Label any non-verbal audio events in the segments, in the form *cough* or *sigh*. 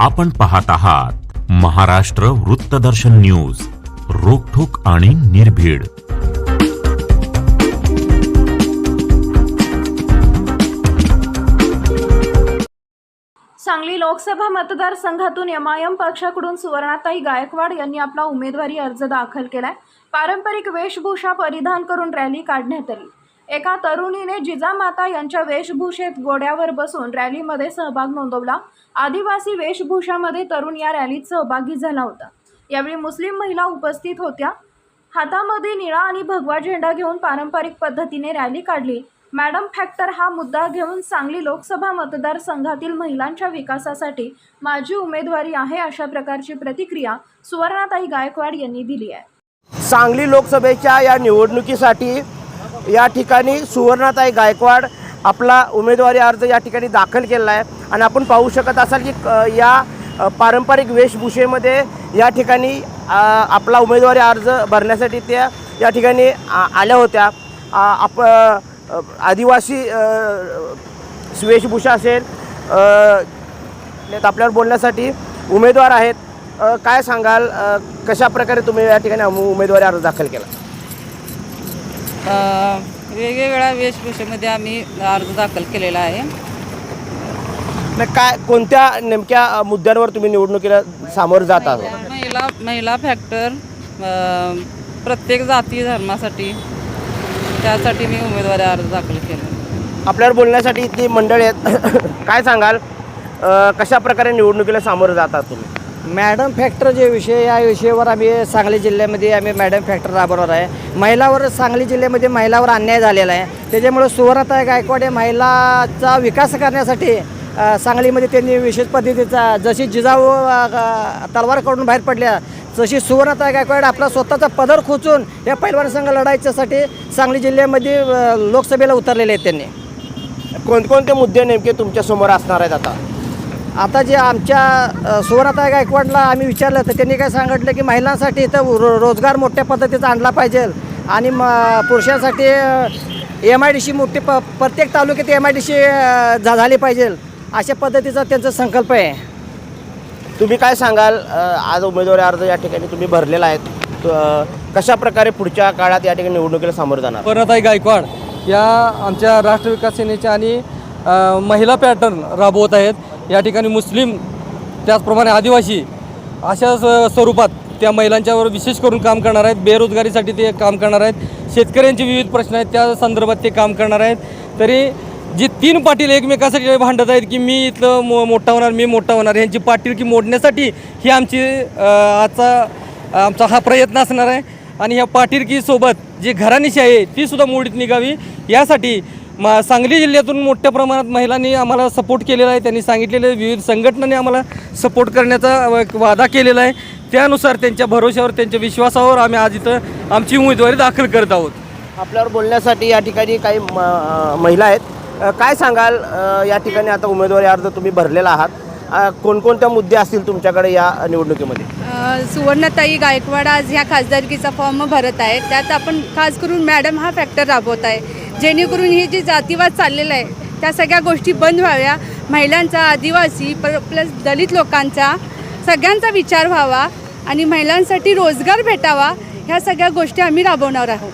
आपण पाहत आहात महाराष्ट्र वृत्तदर्शन न्यूज रोखोक आणि निर्भीड. सांगली लोकसभा मतदारसंघातून एमआयएम पक्षाकडून सुवर्णाताई गायकवाड यांनी आपला उमेदवारी अर्ज दाखल केलाय. पारंपरिक वेशभूषा परिधान करून रॅली काढण्यात आली. एका तरुणीने जिजामाता यांच्या वेशभूषेत गोड्यावर बसून रॅलीमध्ये सहभाग नोंदवला. आदिवासी वेशभूषामध्ये तरुण या रॅलीत सहभागी झाला होता. यावेळी मुस्लिम महिला उपस्थित होत्या. हातामध्ये निळा आणि भगवा झेंडा घेऊन पारंपरिक पद्धतीने रॅली काढली. मॅडम फॅक्टर हा मुद्दा घेऊन सांगली लोकसभा मतदारसंघातील महिलांच्या विकासासाठी माझी उमेदवारी आहे अशा प्रकारची प्रतिक्रिया सुवर्णाताई गायकवाड यांनी दिली आहे. सांगली लोकसभेच्या या निवडणुकीसाठी या ठिकाणी सुवर्णाताई गायकवाड आपला उमेदवारी अर्ज या ठिकाणी दाखल केलेला आहे. आणि आपण पाहू शकत असाल की या पारंपरिक वेशभूषेमध्ये या ठिकाणी आपला उमेदवारी अर्ज भरण्यासाठी त्या या ठिकाणी आल्या होत्या. आप आदिवासी वेशभूषा असेल आपल्यावर बोलण्यासाठी उमेदवार आहेत. काय सांगाल? कशा प्रकारे तुम्ही या ठिकाणी उमेदवारी अर्ज दाखल केला? वेगवेगळ्या वेशभूषेमध्ये आम्ही अर्ज दाखल केलेला आहे. नाही काय कोणत्या नेमक्या मुद्द्यांवर तुम्ही निवडणुकीला सामोरं जात आहात? महिला महिला फॅक्टर प्रत्येक जाती धर्मासाठी त्यासाठी मी उमेदवारी अर्ज दाखल केला. आपल्यावर बोलण्यासाठी ती मंडळी आहेत. *coughs* काय सांगाल? अ, कशा प्रकारे निवडणुकीला सामोरं जातात तुम्ही? मॅडम फॅक्टर जे विषय या विषयावर आम्ही सांगली जिल्ह्यामध्ये आम्ही मॅडम फॅक्टर राबवणार आहे. महिलावर सांगली जिल्ह्यामध्ये महिलावर अन्याय झालेला आहे. त्याच्यामुळे सुवर्णताई गायकवाड या महिलाचा विकास करण्यासाठी सांगलीमध्ये त्यांनी विशेष पद्धतीचा जशी जिजाऊ तलवारकडून तलवार काढून बाहेर पडल्या तशी सुवर्णताई गायकवाड आपला स्वतःचा पदर खोचून या पैलवान संघ लढायच्यासाठी सांगली जिल्ह्यामध्ये लोकसभेला उतरलेले आहेत त्यांनी. कोणकोणते मुद्दे नेमके तुमच्यासमोर असणार आहेत आता? आता जे आमच्या अ, सुवर्णाताई गायकवाडला आम्ही विचारलं तर त्यांनी काय सांगितलं की महिलांसाठी इथं रो रोजगार मोठ्या पद्धतीचा आणला पाहिजे. आणि म पुरुषांसाठी एम आय डी सी मोठी प प्रत्येक तालुक्यात एम आय डी सी झाली पाहिजे. अशा पद्धतीचा त्यांचा संकल्प आहे. तुम्ही काय सांगाल? आज उमेदवारी अर्ज या ठिकाणी तुम्ही भरलेला आहे. कशा प्रकारे पुढच्या काळात या ठिकाणी निवडणुकीला सामोरं जाणार? परताई गायकवाड या आमच्या राष्ट्र विकास सेनेच्या आणि महिला पॅटर्न राबवत आहेत. या ठिकाणी मुस्लिम त्याचप्रमाणे आदिवासी अशा स- स्वरूपात त्या महिलांच्यावर विशेष करून काम करणार आहेत. बेरोजगारीसाठी ते काम करणार आहेत. शेतकऱ्यांचे विविध प्रश्न आहेत. त्या संदर्भात ते काम करणार आहेत. तरी जी तीन पाटील एकमेकासाठी भांडत आहेत की मी इथलं मो मोठा होणार मी मोठा होणार ह्यांची पाटीलकी मोडण्यासाठी ही आमची आजचा आमचा हा प्रयत्न असणार आहे. आणि ह्या पाटीलकीसोबत जी घराणीशी आहे तीसुद्धा मोडीत निघावी. यासाठी मा सांगली जिल्ह्यातून मोठ्या प्रमाणात महिलांनी आम्हाला सपोर्ट केलेला आहे. त्यांनी सांगितलेले विविध संघटनांनी आम्हाला सपोर्ट करण्याचा एक वादा केलेला आहे. त्यानुसार त्यांच्या भरोश्यावर त्यांच्या विश्वासावर आम्ही आज इथं आमची उमेदवारी दाखल करत आहोत. आपल्यावर बोलण्यासाठी या ठिकाणी काही महिला आहेत. काय सांगाल या ठिकाणी आता उमेदवारी अर्ज तुम्ही भरलेला आहात. कोणकोणत्या मुद्दे असतील तुमच्याकडे या निवडणुकीमध्ये? सुवर्णताई गायकवाड आज ह्या खासदारकीचा फॉर्म भरत आहे त्यात आपण खास करून मॅडम हा फॅक्टर राबवत आहे. जेणेकरून हे जे जातीवाद चाललेलं आहे त्या सगळ्या गोष्टी बंद व्हाव्या. महिलांचा आदिवासी पर प्लस दलित लोकांचा सगळ्यांचा विचार व्हावा आणि महिलांसाठी रोजगार भेटावा ह्या सगळ्या गोष्टी आम्ही राबवणार आहोत.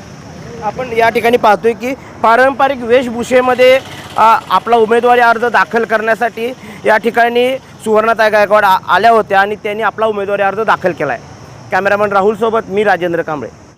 आपण या ठिकाणी पाहतोय की पारंपरिक वेशभूषेमध्ये आपला उमेदवारी अर्ज दाखल करण्यासाठी या ठिकाणी सुवर्णाताई गायकवाड आल्या होत्या आणि त्यांनी आपला उमेदवारी अर्ज दाखल केला आहे कॅमेरामॅन राहुलसोबत मी राजेंद्र कांबळे.